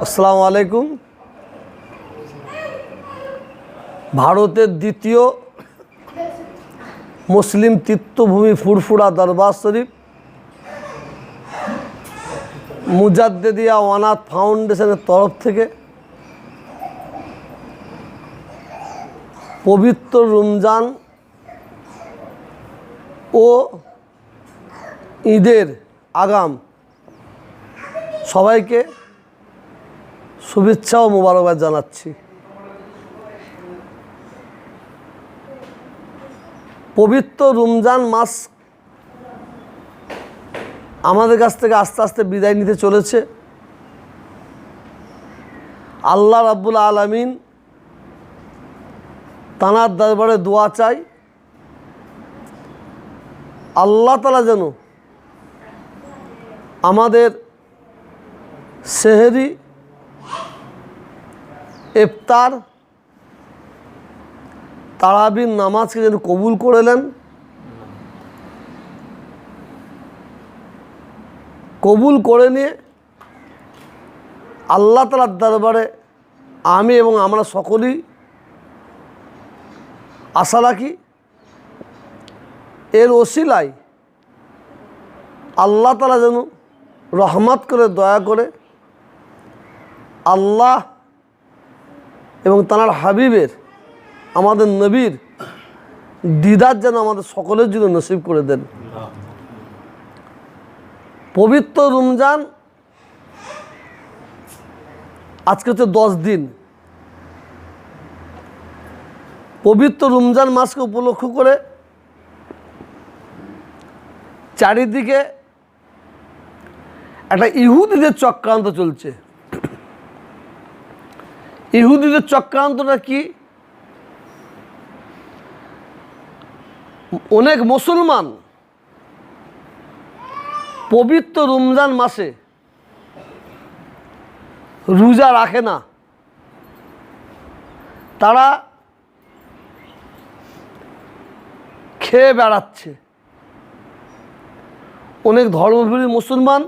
আসসালামু আলাইকুম ভারতের দ্বিতীয় মুসলিম তীর্থভূমি ফুরফুরা দরবার শরীফ, মুজাদ্দেদিয়া ওয়ানাথ ফাউন্ডেশনের তরফ থেকে পবিত্র রমজান ও ঈদের আগাম সবাইকে শুভেচ্ছা ও মোবারকবাদ জানাচ্ছি। পবিত্র রমজান মাস আমাদের কাছ থেকে আস্তে আস্তে বিদায় নিতে চলেছে। আল্লাহ রাব্বুল আলমিন তানার দরবারে দোয়া চাই। আল্লাহ তালা যেন আমাদের সেহেরি, ইফতার, তারাবির নামাজকে যেন কবুল করে নেন। কবুল করে নিয়ে আল্লাহ তালার দরবারে আমি এবং আমরা সকলেই আশা রাখি এর ওসিলায় আল্লাহ তালা যেন রহমত করে, দয়া করে আল্লাহ এবং তাঁর হাবিবের, আমাদের নবীর দিদার যেন আমাদের সকলের জন্য নসিব করে দেন। পবিত্র রমজান আজকে হচ্ছে দশ দিন। পবিত্র রমজান মাসকে উপলক্ষ করে চারিদিকে একটা ইহুদিদের চক্রান্ত চলছে। ইহুদিদের চক্রান্তটা কি? অনেক মুসলমান পবিত্র রমজান মাসে রোজা রাখে না। তারা খেয়ে বেড়াচ্ছে। অনেক ধর্মপ্রিয় মুসলমান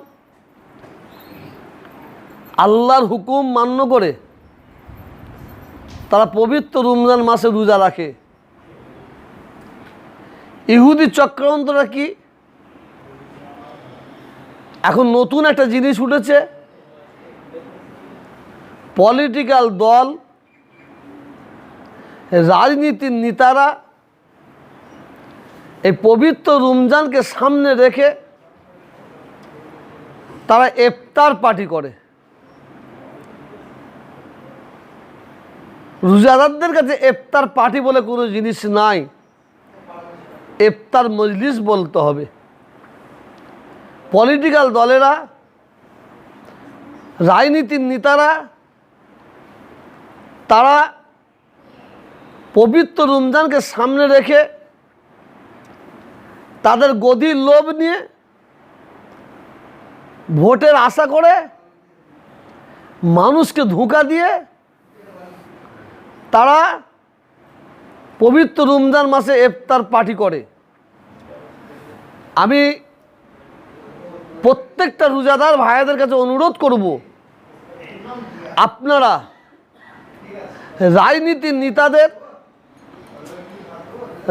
আল্লাহর হুকুম মান্য করে তারা পবিত্র রমজান মাসে রোজা রাখে। ইহুদি চক্রান্তটা কি? এখন নতুন একটা জিনিস উঠেছে। পলিটিক্যাল দল, রাজনীতির নেতারা এই পবিত্র রমজানকে সামনে রেখে তারা ইফতার পার্টি করে। রোজাদারদের কাছে ইফতার পার্টি বলে কোনো জিনিস নাই। ইফতার মজলিস বলতে হবে। পলিটিক্যাল দলেরা, রাজনীতির নেতারা, তারা পবিত্র রমজানকে সামনে রেখে তাদের গদির লোভ নিয়ে ভোটের আশা করে মানুষকে ধোঁকা দিয়ে তারা পবিত্র রমজান মাসে ইফতার পার্টি করে। আমি প্রত্যেকটা রোজাদার ভাইয়াদের কাছে অনুরোধ করব, আপনারা রাজনীতির নেতাদের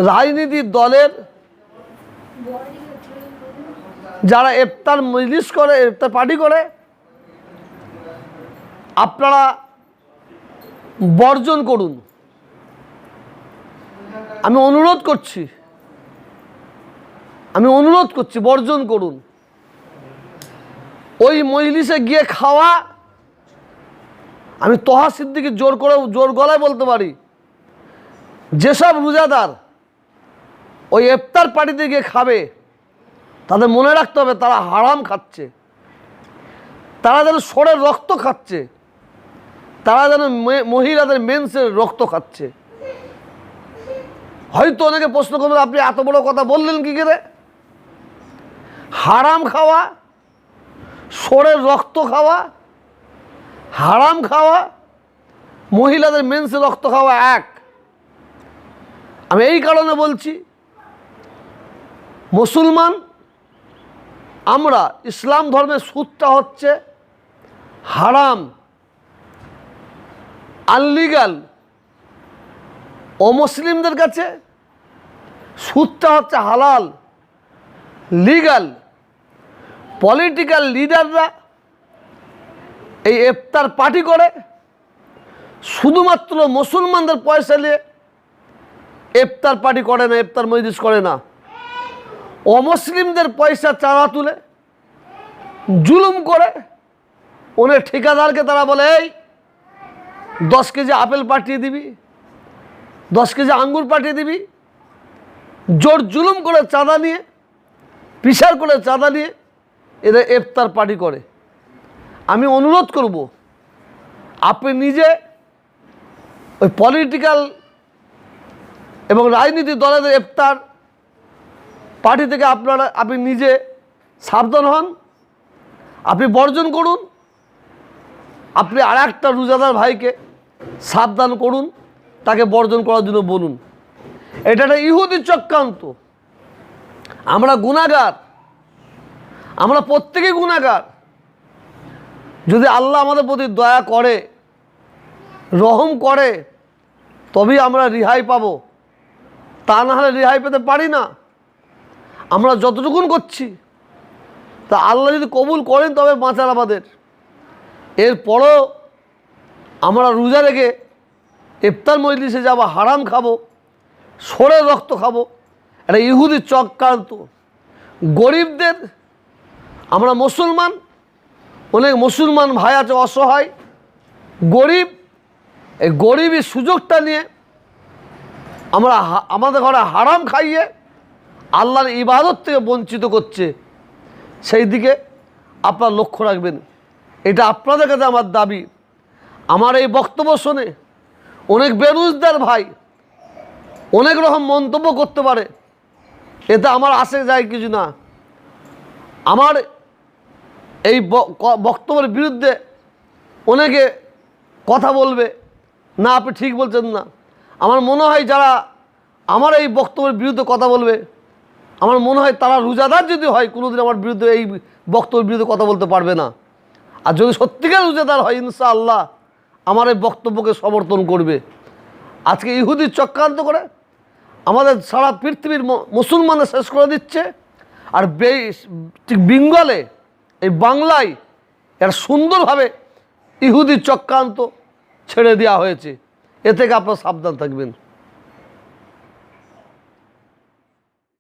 রাজনীতির দলের যারা ইফতার মজলিস করে, ইফতার পার্টি করে, আপনারা বর্জন করুন। আমি অনুরোধ করছি, আমি অনুরোধ করছি, বর্জন করুন। ওই মজলিসে গিয়ে খাওয়া, আমি তহা সিদ্দিকি জোর করে, জোর গলায় বলতে পারি। যেসব রোজাদার ওই ইফতার পার্টিতে গিয়ে খাবে তাদের মনে রাখতে হবে তারা হারাম খাচ্ছে। তারা যেন সরের রক্ত খাচ্ছে। তারা যেন মহিলাদের মেন্সের রক্ত খাচ্ছে। হয়তো অনেকে প্রশ্ন করবে আপনি এত বড় কথা বললেন কি করে? হারাম খাওয়া সরের রক্ত খাওয়া, হারাম খাওয়া, মহিলাদের মেন্সে রক্ত খাওয়া এক। আমি এই কারণে বলছি, মুসলমান আমরা ইসলাম ধর্মের সুদটা হচ্ছে হারাম, আনলিগাল। অমুসলিমদের কাছে সুদটা হচ্ছে হালাল, লিগাল। পলিটিক্যাল লিডাররা এই ইফতার পার্টি করে, শুধুমাত্র মুসলমানদের পয়সা নিয়ে ইফতার পার্টি করে না ইফতার মজলিস করে না। অমুসলিমদের পয়সা চাঁদা তুলে, জুলুম করে ওনের ঠিকাদারকে তারা বলে, এই, দশ কেজি আপেল পাঠিয়ে দিবি, দশ কেজি আঙ্গুর পাঠিয়ে দিবি, জোর জুলুম করে চাঁদা নিয়ে, পিসার করে চাঁদা নিয়ে এদের ইফতার পার্টি করে। আমি অনুরোধ করব, আপনি নিজে ওই পলিটিক্যাল এবং রাজনীতি দলের ইফতার পার্টি থেকে আপনারা, আপনি নিজে সাবধান হন, আপনি বর্জন করুন, আপনি আর একটা রোজাদার ভাইকে সাবধান করুন, তাকে বর্জন করার জন্য বলুন। এটা একটা ইহুদি চক্রান্ত। আমরা গুণাগার আমরা প্রত্যেকেই গুণাগার যদি আল্লাহ আমাদের প্রতি দয়া করে, রহম করে, তবেই আমরা রেহাই পাবো। তা না হলে রেহাই পেতে পারি না। আমরা যতটুকুন করছি। তা আল্লাহ যদি কবুল করেন তবে বাঁচার আমাদের। এরপরও আমরা রোজা রেখে ইফতার মজলিসে যাব, হারাম খাব, সরে রক্ত খাব এটা ইহুদি চক্রান্ত। গরিবদের, আমরা মুসলমান, অনেক মুসলমান ভাই আছে অসহায়, গরিব, এই গরিবের সুযোগটা নিয়ে আমরা আমাদের ঘরে হারাম খাইয়ে আল্লাহর ইবাদত থেকে বঞ্চিত করছে। সেই দিকে আপনার লক্ষ্য রাখবেন, এটা আপনাদের কাছে আমার দাবি। আমার এই বক্তব্য শুনে অনেক বেরোজগার ভাই অনেক রকম মন্তব্য করতে পারে, এতে আমার আসে যায় কিছু না। আমার এই বক্তব্যের বিরুদ্ধে অনেকে কথা বলবে, না, আপনি ঠিক বলছেন না। আমার মনে হয় যারা আমার এই বক্তব্যের বিরুদ্ধে কথা বলবে আমার মনে হয় তারা রোজাদার যদি হয়, কোনোদিন আমার বিরুদ্ধে এই বক্তব্যের বিরুদ্ধে কথা বলতে পারবে না। আর যদি সত্যিকার রোজাদার হয়, ইনশাআল্লাহ আমার এই বক্তব্যকে সমর্থন করবে। আজকে ইহুদি চক্রান্ত করে, আমাদের সারা পৃথিবীর ম- মুসলমানের শেষ করে দিচ্ছে, আর বেঙ্গলে, এই বাংলায় এর সুন্দরভাবে ইহুদি চক্রান্ত ছেড়ে দেওয়া হয়েছে। এ থেকে আপনারা সাবধান থাকবেন।